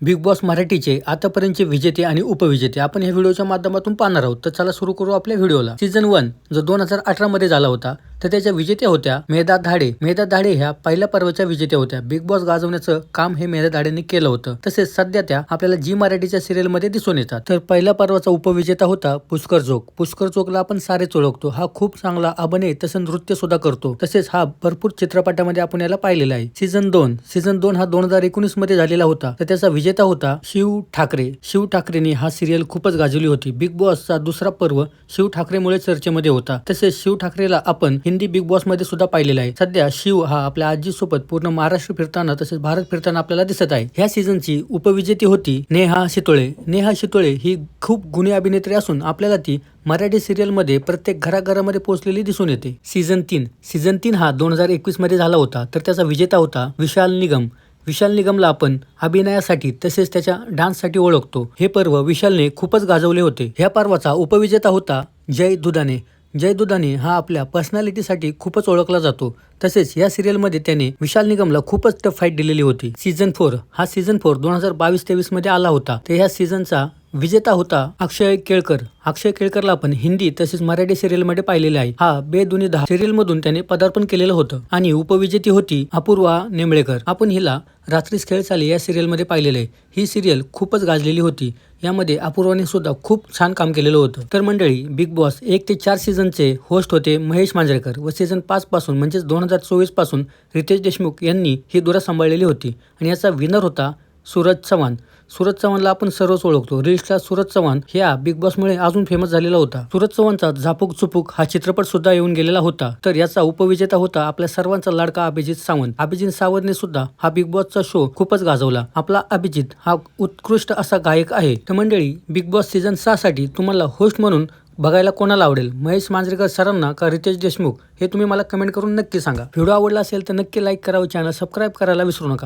Big boss मराठीचे आतापर्यंतचे विजेते आणि उपविजेते आपण या व्हिडिओच्या माध्यमातून पाहणार आहोत. तर चला सुरू करू आपल्या व्हिडिओला. सीझन वन जो दोन हजार अठरा मध्ये झाला होता तर त्याच्या विजेत्या होत्या मेधा धाडे. मेधा धाडे ह्या पहिल्या पर्वाच्या विजेत्या होत्या. बिग बॉस गाजवण्याचं काम हे मेधा धाडेने केलं होतं. तसेच सध्या त्या आपल्याला जी मराठीच्या सिरियलमध्ये दिसून येतात. तर पहिल्या पर्वाचा उपविजेता होता पुष्कर चोक पुष्कर चोकला आपण सारेच ओळखतो. हा खूप चांगला अभिनय तसं नृत्य सुद्धा करतो. तसेच हा भरपूर चित्रपटामध्ये आपण याला पाहिलेला आहे. सीझन दोन. सीझन दोन हा दोन हजार एकोणीसमध्ये झालेला होता. तर त्याचा विजेता होता शिव ठाकरे. शिव ठाकरेंनी हा सिरियल खूपच गाजवली होती. बिग बॉसचा दुसरा पर्व शिव ठाकरेमुळे चर्चेमध्ये होता. तसेच शिव ठाकरेला आपण हिंदी बिग बॉसमध्ये सुद्धा पाहिलेला आहे. सध्या शिव हा आपल्या आजी सोबत पूर्ण महाराष्ट्र फिरताना तसेच भारत फिरताना आपल्याला दिसत आहे. ह्या सीझनची उपविजेती होती नेहा शितोळे. नेहा शितोळे ही खूप गुणी अभिनेत्री असून आपल्याला ती मराठी सिरियलमध्ये प्रत्येक घराघरामध्ये पोहोचलेली दिसून येते. सीझन तीन. सीझन तीन हा दोन हजार एकवीसमध्ये झाला होता. तर त्याचा विजेता होता विशाल निगम. विशाल निगमला आपण अभिनयासाठी तसेच त्याच्या डान्ससाठी ओळखतो. हे पर्व विशालने खूपच गाजवले होते. ह्या पर्वाचा उपविजेता होता जय दुधाने. जय दुधाने हा आपल्या पर्सनॅलिटीसाठी खूपच ओळखला जातो. तसेच या सिरियलमध्ये त्याने विशाल निगमला खूपच टफ फाईट दिलेली होती. सीझन फोर हा सीझन फोर दोन हजार बावीस तेवीसमध्ये आला होता. तर ह्या सीझनचा विजेता होता अक्षय केळकर. अक्षय केळकरला आपण हिंदी तसेच मराठी सिरियलमध्ये पाहिलेले आहे. हा बेदुनी दहा सिरियल मधून त्याने पदार्पण केलेलं होतं आणि उपविजेती होती अपूर्वा नेमळेकर आपण हिला रात्रीच खेळ चाले या सिरियलमध्ये पाहिलेलं. आहे ही सिरियल खूपच गाजलेली होती. यामध्ये अपूर्वाने सुद्धा खूप छान काम केलेलं होतं. तर मंडळी बिग बॉस एक ते चार सीझनचे होस्ट होते महेश मांजरेकर व सीझन पाच पासून म्हणजेच दोन हजार चोवीसपासून रितेश देशमुख यांनी ही दुरा सांभाळलेली होती. आणि याचा विनर होता सूरज चव्हाण. सुरज चव्हाणला आपण सर्वच ओळखतो. रील्सला सुरज चव्हाण ह्या बिग बॉसमुळे अजून फेमस झालेला होता. सूरज चव्हाणचा झापूक चुपूक हा चित्रपट सुद्धा येऊन गेलेला होता. तर याचा उपविजेता होता आपल्या सर्वांचा लाडका अभिजित सावंत. अभिजित सावंतने सुद्धा हा बिग बॉसचा शो खूपच गाजवला. आपला अभिजित हा उत्कृष्ट असा गायक आहे. तर मंडळी बिग बॉस सीझन सहा साठी तुम्हाला होस्ट म्हणून बघायला कोणाला आवडेल? महेश मांजरेकर सरांना का रितेश देशमुख? हे तुम्ही मला कमेंट करून नक्की सांगा. व्हिडिओ आवडला असेल तर नक्की लाईक करावं. चॅनल सबस्क्राईब करायला विसरू नका.